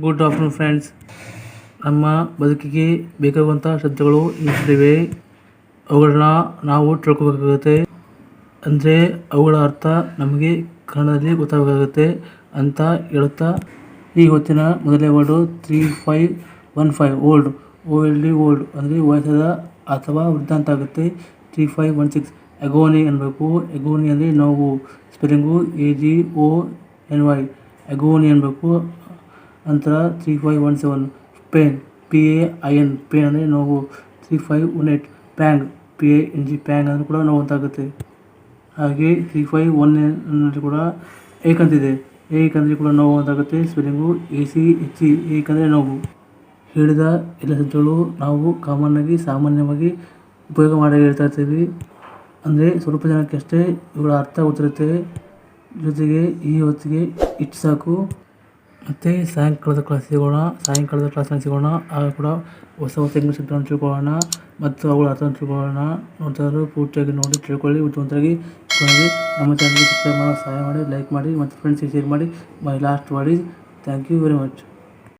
Good afternoon friends ನಮ್ಮ ಬದುಕಿಗೆ ಬೇಕಾಗುವಂಥ ಶಬ್ದಗಳು ಇಷ್ಟಿವೆ ಅವುಗಳನ್ನ ನಾವು ತಿಳ್ಕೊಬೇಕಾಗುತ್ತೆ. ಅಂದರೆ ಅವುಗಳ ಅರ್ಥ ನಮಗೆ ಕನ್ನಡದಲ್ಲಿ ಗೊತ್ತಾಗಬೇಕಾಗುತ್ತೆ ಅಂತ ಹೇಳುತ್ತಾ, ಈ ಹೊತ್ತಿನ ಮೊದಲನೇ word three five one five old O L D old ಅಂದರೆ ವಯಸ್ಸಾದ ಅಥವಾ ವೃದ್ಧ ಅಂತ ಆಗುತ್ತೆ. Three five one six agony ಅನ್ಬೇಕು. ಎಗೋನಿ ಅಂದರೆ ನೋವು. Spelling A G O N Y agony ಅನ್ಬೇಕು. ನಂತರ three five one seven pain P A I N pain ಅಂದರೆ ನೋವು. Three five one eight pang P A N G pang ಅಂದರೆ ಕೂಡ ನೋವು ಅಂತಾಗುತ್ತೆ. ಹಾಗೆ ತ್ರೀ ಫೈವ್ ಒನ್ ಕೂಡ ಏಕಂತಿದೆ ಏಕಂದರೆ ಕೂಡ ನೋವು ಅಂತಾಗುತ್ತೆ. Spelling A C H E ಏಕಂದರೆ ನೋವು. ಹೇಳಿದ ಎಲ್ಲ ಶಬ್ದಗಳು ನಾವು ಕಾಮನ್ನಾಗಿ ಸಾಮಾನ್ಯವಾಗಿ ಉಪಯೋಗ ಮಾಡಿ ಹೇಳ್ತಾ ಇರ್ತೀವಿ. ಅಂದರೆ ಸ್ವಲ್ಪ ಜನಕ್ಕೆ ಅಷ್ಟೇ ಇವುಗಳ ಅರ್ಥ ಗೊತ್ತಿರುತ್ತೆ. ಜೊತೆಗೆ ಈ ಹೊತ್ತಿಗೆ ಇಷ್ಟು ಸಾಕು. ಮತ್ತು ಸಾಯಂಕಾಲದ ಕ್ಲಾಸ್ ಸಿಗೋಣ ಸಾಯಂಕಾಲದ ಕ್ಲಾಸ್ನಲ್ಲಿ ಸಿಗೋಣ, ಆಗ ಕೂಡ ಹೊಸ ಹೊಸ ಇಂಗ್ಲೀಷ್ ಶಬ್ದಗಳನ್ನು ತಿಳ್ಕೊಳ್ಳೋಣ, ಮತ್ತು ಅವುಗಳ ಅರ್ಥವನ್ನು ತಿಳ್ಕೊಳ್ಳೋಣ. ನೋಡ್ತಾರೆ ಪೂರ್ತಿಯಾಗಿ ನೋಡಿ, ತಿಳ್ಕೊಳ್ಳಿ, ಉತ್ತಮವಾಗಿ ಕೊನೆಗೆ ನಮ್ಮ ಚಾನಲ್ಗೆ ಸಬ್ಸ್ಕ್ರೈಬ್ ಮಾಡೋ, ಸಹಾಯ ಮಾಡಿ ಲೈಕ್ ಮಾಡಿ, ಮತ್ತು ಫ್ರೆಂಡ್ಸಿಗೆ ಶೇರ್ ಮಾಡಿ. My last word is thank you very much